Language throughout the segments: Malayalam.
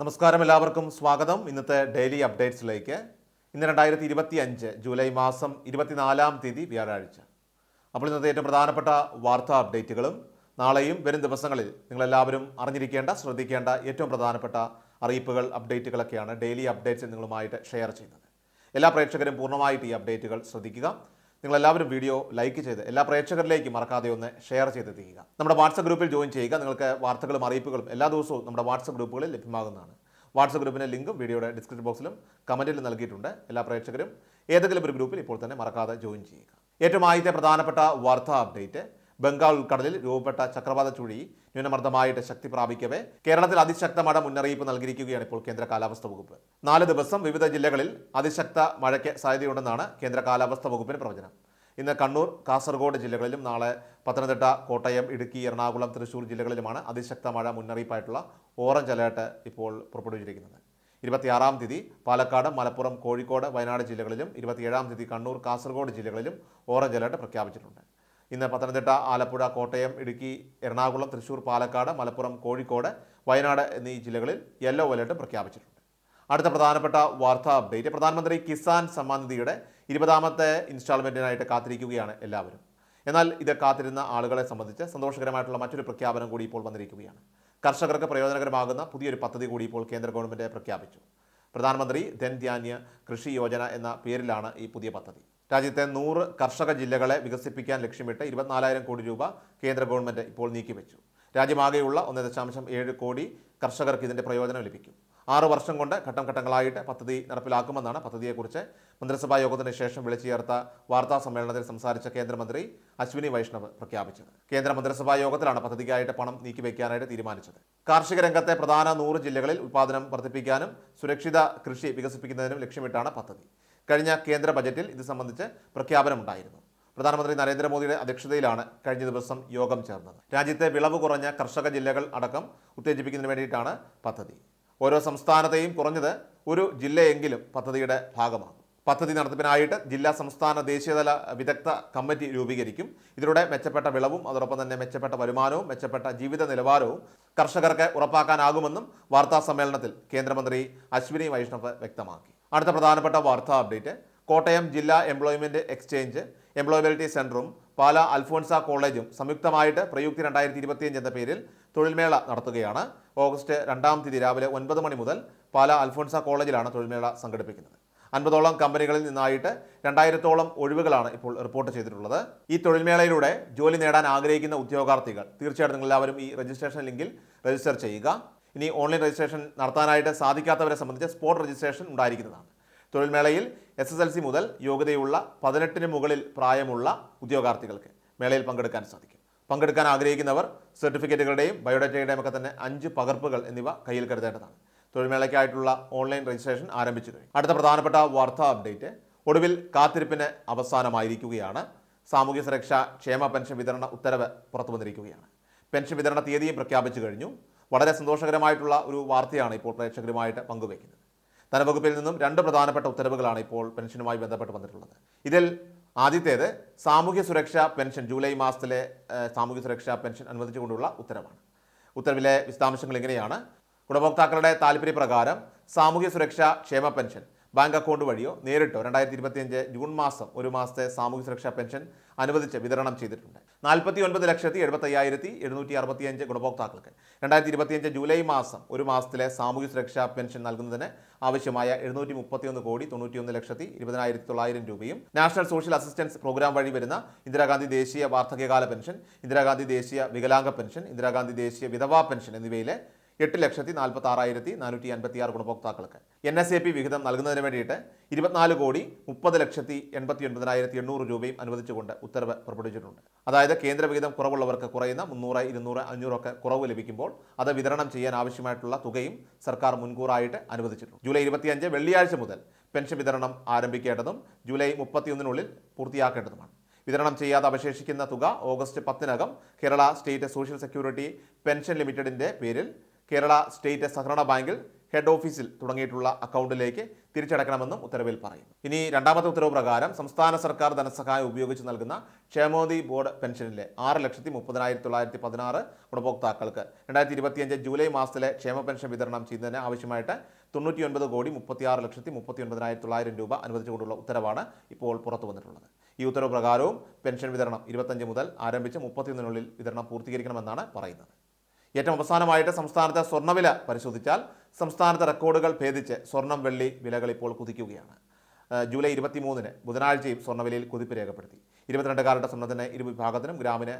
നമസ്കാരം എല്ലാവർക്കും. സ്വാഗതം. ഇന്നത്തെ ഡെയിലി അപ്ഡേറ്റ്സിലേക്ക്. ഇന്ന് രണ്ടായിരത്തി ഇരുപത്തി അഞ്ച് ജൂലൈ മാസം ഇരുപത്തിനാലാം തീയതി വ്യാഴാഴ്ച. അപ്പോൾ ഇന്നത്തെ ഏറ്റവും പ്രധാനപ്പെട്ട വാർത്താ അപ്ഡേറ്റുകളും നാളെയും വരും ദിവസങ്ങളിൽ നിങ്ങളെല്ലാവരും അറിഞ്ഞിരിക്കേണ്ട ശ്രദ്ധിക്കേണ്ട ഏറ്റവും പ്രധാനപ്പെട്ട അറിയിപ്പുകൾ അപ്ഡേറ്റുകളൊക്കെയാണ് ഡെയിലി അപ്ഡേറ്റ്സ് നിങ്ങളുമായിട്ട് ഷെയർ ചെയ്യുന്നത്. എല്ലാ പ്രേക്ഷകരും പൂർണമായിട്ട് ഈ അപ്ഡേറ്റുകൾ ശ്രദ്ധിക്കുക. നിങ്ങളെല്ലാവരും വീഡിയോ ലൈക്ക് ചെയ്ത് എല്ലാ പ്രേക്ഷകരിലേക്കും മറക്കാതെ ഒന്ന് ഷെയർ ചെയ്തെത്തിക്കുക. നമ്മുടെ വാട്സപ്പ് ഗ്രൂപ്പിൽ ജോയിൻ ചെയ്യുക. നിങ്ങൾക്ക് വാർത്തകളും അറിയിപ്പുകളും എല്ലാ ദിവസവും നമ്മുടെ വാട്സപ്പ് ഗ്രൂപ്പുകളിൽ ലഭ്യമാകുന്നതാണ്. വാട്സപ്പ് ഗ്രൂപ്പിന്റെ ലിങ്കും വീഡിയോയുടെ ഡിസ്ക്രിപ്ഷൻ ബോക്സിലും കമന്റിൽ നൽകിയിട്ടുണ്ട്. എല്ലാ പ്രേക്ഷകരും ഏതെങ്കിലും ഒരു ഗ്രൂപ്പിൽ ഇപ്പോൾ തന്നെ മറക്കാതെ ജോയിൻ ചെയ്യുക. ഏറ്റവും ആദ്യത്തെ പ്രധാനപ്പെട്ട വാർത്താ അപ്ഡേറ്റ് ബംഗാൾ ഉൾക്കടലിൽ രൂപപ്പെട്ട ചക്രവാത ചുഴി ന്യൂനമർദ്ദമായിട്ട് ശക്തി പ്രാപിക്കവേ കേരളത്തിൽ അതിശക്തമായ മുന്നറിയിപ്പ് നൽകിയിരിക്കുകയാണ് ഇപ്പോൾ കേന്ദ്ര കാലാവസ്ഥ വകുപ്പ്. നാല് ദിവസം വിവിധ ജില്ലകളിൽ അതിശക്ത മഴയ്ക്ക് സാധ്യതയുണ്ടെന്നാണ് കേന്ദ്ര കാലാവസ്ഥ വകുപ്പിന്റെ പ്രവചനം. ഇന്ന് കണ്ണൂർ കാസർഗോഡ് ജില്ലകളിലും നാളെ പത്തനംതിട്ട കോട്ടയം ഇടുക്കി എറണാകുളം തൃശൂർ ജില്ലകളിലുമാണ് അതിശക്ത മഴ മുന്നറിയിപ്പായിട്ടുള്ള ഓറഞ്ച് അലേർട്ട് ഇപ്പോൾ പുറപ്പെടുവിച്ചിരിക്കുന്നത്. ഇരുപത്തിയാറാം തീയതി പാലക്കാട് മലപ്പുറം കോഴിക്കോട് വയനാട് ജില്ലകളിലും ഇരുപത്തിയേഴാം തീയതി കണ്ണൂർ കാസർഗോഡ് ജില്ലകളിലും ഓറഞ്ച് അലേർട്ട് പ്രഖ്യാപിച്ചിട്ടുണ്ട്. ഇന്ന് പത്തനംതിട്ട ആലപ്പുഴ കോട്ടയം ഇടുക്കി എറണാകുളം തൃശൂർ പാലക്കാട് മലപ്പുറം കോഴിക്കോട് വയനാട് എന്നീ ജില്ലകളിൽ യെല്ലോ അലേർട്ട് പ്രഖ്യാപിച്ചിട്ടുണ്ട്. അടുത്ത പ്രധാനപ്പെട്ട വാർത്താ അപ്ഡേറ്റ് പ്രധാനമന്ത്രി കിസാൻ സമ്മാൻ നിധിയുടെ ഇരുപതാമത്തെ ഇൻസ്റ്റാൾമെന്റിനായിട്ട് കാത്തിരിക്കുകയാണ് എല്ലാവരും. എന്നാൽ ഇത് കാത്തിരുന്ന ആളുകളെ സംബന്ധിച്ച് സന്തോഷകരമായിട്ടുള്ള മറ്റൊരു പ്രഖ്യാപനം കൂടി ഇപ്പോൾ വന്നിരിക്കുകയാണ്. കർഷകർക്ക് പ്രയോജനകരമാകുന്ന പുതിയൊരു പദ്ധതി കൂടി ഇപ്പോൾ കേന്ദ്ര ഗവൺമെന്റ് പ്രഖ്യാപിച്ചു. പ്രധാനമന്ത്രി ധൻ ധൻധ്യാന്യ കൃഷി യോജന എന്ന പേരിലാണ് ഈ പുതിയ പദ്ധതി. രാജ്യത്തെ നൂറ് കർഷക ജില്ലകളെ വികസിപ്പിക്കാൻ ലക്ഷ്യമിട്ട് ഇരുപത്തിനാലായിരം കോടി രൂപ കേന്ദ്ര ഗവൺമെന്റ് ഇപ്പോൾ നീക്കിവെച്ചു. രാജ്യമാകെയുള്ള ഒന്ന് ദശാംശം ഏഴ് കോടി കർഷകർക്ക് ഇതിന്റെ പ്രയോജനം ലഭിക്കും. ആറു വർഷം കൊണ്ട് ഘട്ടം ഘട്ടങ്ങളായിട്ട് പദ്ധതി നടപ്പിലാക്കുമെന്നാണ് പദ്ധതിയെക്കുറിച്ച് മന്ത്രിസഭാ യോഗത്തിന് ശേഷം വിളിച്ചു ചേർത്ത വാർത്താ സമ്മേളനത്തിൽ സംസാരിച്ച കേന്ദ്രമന്ത്രി അശ്വിനി വൈഷ്ണവ് പ്രഖ്യാപിച്ചത്. കേന്ദ്ര മന്ത്രിസഭാ യോഗത്തിലാണ് പദ്ധതിക്കായിട്ട് പണം നീക്കിവെക്കാനായിട്ട് തീരുമാനിച്ചത്. കാർഷിക രംഗത്തെ പ്രധാന നൂറ് ജില്ലകളിൽ ഉൽപ്പാദനം വർദ്ധിപ്പിക്കാനും സുരക്ഷിത കൃഷി വികസിപ്പിക്കുന്നതിനും ലക്ഷ്യമിട്ടാണ് പദ്ധതി. കഴിഞ്ഞ കേന്ദ്ര ബജറ്റിൽ ഇത് സംബന്ധിച്ച് പ്രഖ്യാപനമുണ്ടായിരുന്നു. പ്രധാനമന്ത്രി നരേന്ദ്രമോദിയുടെ അധ്യക്ഷതയിലാണ് കഴിഞ്ഞ ദിവസം യോഗം ചേർന്നത്. രാജ്യത്തെ വിളവ് കുറഞ്ഞ കർഷക ജില്ലകൾ അടക്കം ഉത്തേജിപ്പിക്കുന്നതിന് വേണ്ടിയിട്ടാണ് പദ്ധതി. ഓരോ സംസ്ഥാനത്തെയും കുറഞ്ഞത് ഒരു ജില്ലയെങ്കിലും പദ്ധതിയുടെ ഭാഗമാകും. പദ്ധതി നടത്തിപ്പിനായിട്ട് ജില്ലാ സംസ്ഥാന ദേശീയതല വിദഗ്ധ കമ്മിറ്റി രൂപീകരിക്കും. ഇതിലൂടെ മെച്ചപ്പെട്ട വിളവും അതോടൊപ്പം തന്നെ മെച്ചപ്പെട്ട വരുമാനവും മെച്ചപ്പെട്ട ജീവിത നിലവാരവും കർഷകർക്ക് ഉറപ്പാക്കാനാകുമെന്നും വാർത്താ സമ്മേളനത്തിൽ കേന്ദ്രമന്ത്രി അശ്വിനി വൈഷ്ണവ് വ്യക്തമാക്കി. അടുത്ത പ്രധാനപ്പെട്ട വാർത്താ അപ്ഡേറ്റ്. കോട്ടയം ജില്ലാ എംപ്ലോയ്മെന്റ് എക്സ്ചേഞ്ച് എംപ്ലോയബിലിറ്റി സെന്ററും പാല അൽഫോൺസ കോളേജും സംയുക്തമായിട്ട് പ്രയുക്തി രണ്ടായിരത്തി ഇരുപത്തിയഞ്ച് എന്ന പേരിൽ തൊഴിൽമേള നടത്തുകയാണ്. ഓഗസ്റ്റ് രണ്ടാം തീയതി രാവിലെ ഒൻപത് മണി മുതൽ പാല അൽഫോൺസ കോളേജിലാണ് തൊഴിൽമേള സംഘടിപ്പിക്കുന്നത്. അൻപതോളം കമ്പനികളിൽ നിന്നായിട്ട് രണ്ടായിരത്തോളം ഒഴിവുകളാണ് ഇപ്പോൾ റിപ്പോർട്ട് ചെയ്തിട്ടുള്ളത്. ഈ തൊഴിൽമേളയിലൂടെ ജോലി നേടാൻ ആഗ്രഹിക്കുന്ന ഉദ്യോഗാർത്ഥികൾ തീർച്ചയായിട്ടും എല്ലാവരും ഈ രജിസ്ട്രേഷൻ ലിങ്കിൽ രജിസ്റ്റർ ചെയ്യുക. ഇനി ഓൺലൈൻ രജിസ്ട്രേഷൻ നടത്താനായിട്ട് സാധിക്കാത്തവരെ സംബന്ധിച്ച് സ്പോട്ട് രജിസ്ട്രേഷൻ ഉണ്ടായിരിക്കുന്നതാണ്. തൊഴിൽമേളയിൽ എസ് എസ് എൽ സി മുതൽ യോഗ്യതയുള്ള പതിനെട്ടിന് മുകളിൽ പ്രായമുള്ള ഉദ്യോഗാർത്ഥികൾക്ക് മേളയിൽ പങ്കെടുക്കാൻ സാധിക്കും. പങ്കെടുക്കാൻ ആഗ്രഹിക്കുന്നവർ സർട്ടിഫിക്കറ്റുകളുടെയും ബയോഡാറ്റയുടെയും ഒക്കെ തന്നെ അഞ്ച് പകർപ്പുകൾ എന്നിവ കയ്യിൽ കരുതേണ്ടതാണ്. തൊഴിൽമേളയ്ക്കായിട്ടുള്ള ഓൺലൈൻ രജിസ്ട്രേഷൻ ആരംഭിച്ചു കഴിഞ്ഞു. അടുത്ത പ്രധാനപ്പെട്ട വാർത്താ അപ്ഡേറ്റ് ഒടുവിൽ കാത്തിരിപ്പിന് അവസാനമായിരിക്കുകയാണ്. സാമൂഹ്യ സുരക്ഷാ ക്ഷേമ പെൻഷൻ വിതരണ ഉത്തരവ് പുറത്തു വന്നിരിക്കുകയാണ് പെൻഷൻ വിതരണ തീയതിയും പ്രഖ്യാപിച്ചു കഴിഞ്ഞു. വളരെ സന്തോഷകരമായിട്ടുള്ള ഒരു വാർത്തയാണ് ഇപ്പോൾ പ്രേക്ഷകരുമായിട്ട് പങ്കുവയ്ക്കുന്നത്. ധനവകുപ്പിൽ നിന്നും രണ്ട് പ്രധാനപ്പെട്ട ഉത്തരവുകളാണ് ഇപ്പോൾ പെൻഷനുമായി ബന്ധപ്പെട്ട് വന്നിട്ടുള്ളത്. ഇതിൽ ആദ്യത്തേത് സാമൂഹ്യ സുരക്ഷാ പെൻഷൻ ജൂലൈ മാസത്തിലെ സാമൂഹ്യ സുരക്ഷാ പെൻഷൻ അനുവദിച്ചുകൊണ്ടുള്ള ഉത്തരവാണ്. ഉത്തരവിലെ വിശദാംശങ്ങൾ ഇങ്ങനെയാണ്. ഗുണഭോക്താക്കളുടെ താല്പര്യപ്രകാരം സാമൂഹ്യ സുരക്ഷാ ക്ഷേമ പെൻഷൻ ബാങ്ക് അക്കൗണ്ട് വഴിയോ നേരിട്ടോ രണ്ടായിരത്തി ഇരുപത്തിയഞ്ച് ജൂൺ മാസം ഒരു മാസത്തെ സാമൂഹ്യ സുരക്ഷാ പെൻഷൻ അനുവദിച്ച് വിതരണം ചെയ്തിട്ടുണ്ട്. നാൽപ്പത്തി ഒൻപത് ലക്ഷത്തി എഴുപത്തയ്യായിരത്തി എഴുന്നൂറ്റി അറുപത്തിയഞ്ച് ഗുണഭോക്താക്കൾക്ക്. രണ്ടായിരത്തി ഇരുപത്തിയഞ്ച് ജൂലൈ മാസം ഒരു മാസത്തിലെ സാമൂഹ്യ സുരക്ഷാ പെൻഷൻ നൽകുന്നതിന് ആവശ്യമായ എഴുന്നൂറ്റി മുപ്പത്തിയൊന്ന് കോടി തൊണ്ണൂറ്റിയൊന്ന് ലക്ഷത്തി ഇരുപതിനായിരത്തി തൊള്ളായിരം രൂപയും നാഷണൽ സോഷ്യൽ അസിസ്റ്റൻസ് പ്രോഗ്രാം വഴി വരുന്ന ഇന്ദിരാഗാന്ധി ദേശീയ വാർദ്ധക്യകാല പെൻഷൻ ഇന്ദിരാഗാന്ധി ദേശീയ വികലാംഗ പെൻഷൻ ഇന്ദിരാഗാന്ധി ദേശീയ വിധവാ പെൻഷൻ എന്നിവയിലെ എട്ട് ലക്ഷത്തി നാൽപ്പത്തി ആറായിരത്തി നാനൂറ്റി അൻപത്തി ആറ് ഗുണഭോക്താക്കൾക്ക്. എൻ എസ് എ പി വിഹിതം നൽകുന്നതിന് വേണ്ടിയിട്ട് ഇരുപത്തിനാല് കോടി മുപ്പത് ലക്ഷത്തി എൺപത്തി ഒൻപതിനായിരത്തി എണ്ണൂറ് രൂപയും അനുവദിച്ചുകൊണ്ട് ഉത്തരവ് പുറപ്പെടുവിച്ചിട്ടുണ്ട്. അതായത് കേന്ദ്ര വിഹിതം കുറവുള്ളവർക്ക് കുറയുന്ന മുന്നൂറ് ഇരുന്നൂറ് അഞ്ഞൂറൊക്കെ കുറവ് ലഭിക്കുമ്പോൾ അത് വിതരണം ചെയ്യാൻ ആവശ്യമായിട്ടുള്ള തുകയും സർക്കാർ മുൻകൂറായിട്ട് അനുവദിച്ചിട്ടുണ്ട്. ജൂലൈ ഇരുപത്തിയഞ്ച് വെള്ളിയാഴ്ച മുതൽ പെൻഷൻ വിതരണം ആരംഭിക്കേണ്ടതും ജൂലൈ മുപ്പത്തിയൊന്നിനുള്ളിൽ പൂർത്തിയാക്കേണ്ടതുമാണ്. വിതരണം ചെയ്യാതെ അവശേഷിക്കുന്ന തുക August പത്തിനകം Kerala state social security pension ലിമിറ്റഡിന്റെ പേരിൽ കേരള സ്റ്റേറ്റ് സഹകരണ ബാങ്കിൽ ഹെഡ് ഓഫീസിൽ തുടങ്ങിയിട്ടുള്ള അക്കൗണ്ടിലേക്ക് തിരിച്ചടക്കണമെന്നും ഉത്തരവിൽ പറയുന്നു. ഇനി രണ്ടാമത്തെ ഉത്തരവ് പ്രകാരം സംസ്ഥാന സർക്കാർ ധനസഹായം ഉപയോഗിച്ച് നൽകുന്ന ക്ഷേമോദി ബോർഡ് പെൻഷനിലെ ആറ് ലക്ഷത്തി മുപ്പതിനായിരത്തി തൊള്ളായിരത്തി പതിനാറ് ഗുണഭോക്താക്കൾക്ക് രണ്ടായിരത്തി ഇരുപത്തിയഞ്ച് ജൂലൈ മാസത്തിലെ ക്ഷേമ പെൻഷൻ വിതരണം ചെയ്യുന്നതിന് ആവശ്യമായിട്ട് തൊണ്ണൂറ്റി ഒൻപത് കോടി മുപ്പത്തിയാറ് ലക്ഷത്തി മുപ്പത്തി ഒൻപതിനായിരത്തി തൊള്ളായിരം രൂപ അനുവദിച്ചുകൊണ്ടുള്ള ഉത്തരവാണ് ഇപ്പോൾ പുറത്തു വന്നിട്ടുള്ളത്. ഈ ഉത്തരവ് പ്രകാരവും പെൻഷൻ വിതരണം ഇരുപത്തഞ്ച് മുതൽ ആരംഭിച്ച് മുപ്പത്തിയൊന്നിനുള്ളിൽ വിതരണം പൂർത്തീകരിക്കണമെന്നാണ് പറയുന്നത്. ഏറ്റവും അവസാനമായിട്ട് സംസ്ഥാനത്തെ സ്വർണവില പരിശോധിച്ചാൽ സംസ്ഥാനത്തെ റെക്കോർഡുകൾ ഭേദിച്ച് സ്വർണം വെള്ളി വിലകൾ ഇപ്പോൾ കുതിക്കുകയാണ്. ജൂലൈ ഇരുപത്തി മൂന്നിന് ബുധനാഴ്ചയും സ്വർണവിലയിൽ കുതിപ്പ് രേഖപ്പെടുത്തി. ഇരുപത്തിരണ്ട് കാരുടെ സ്വർണത്തിന് ഇരു വിഭാഗത്തിനും ഗ്രാമിന്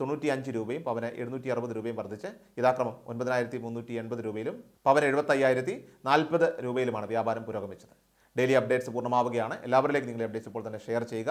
തൊണ്ണൂറ്റി അഞ്ച് രൂപയും പവന് എഴുന്നൂറ്റി അറുപത് രൂപയും വർദ്ധിച്ച്. യഥാക്രമം ഒൻപതിനായിരത്തി മുന്നൂറ്റി എൺപത് രൂപയിലും പവന് എഴുപത്തയ്യായിരത്തി നാൽപ്പത് രൂപയിലുമാണ് വ്യാപാരം പുരോഗമിച്ചത്. ഡെയിലി അപ്ഡേറ്റ്സ് പൂർണമാവുകയാണ്. എല്ലാവരിലേക്കും നിങ്ങളെ അപ്ഡേറ്റ്സ് ഇപ്പോൾ തന്നെ ഷെയർ ചെയ്യുക.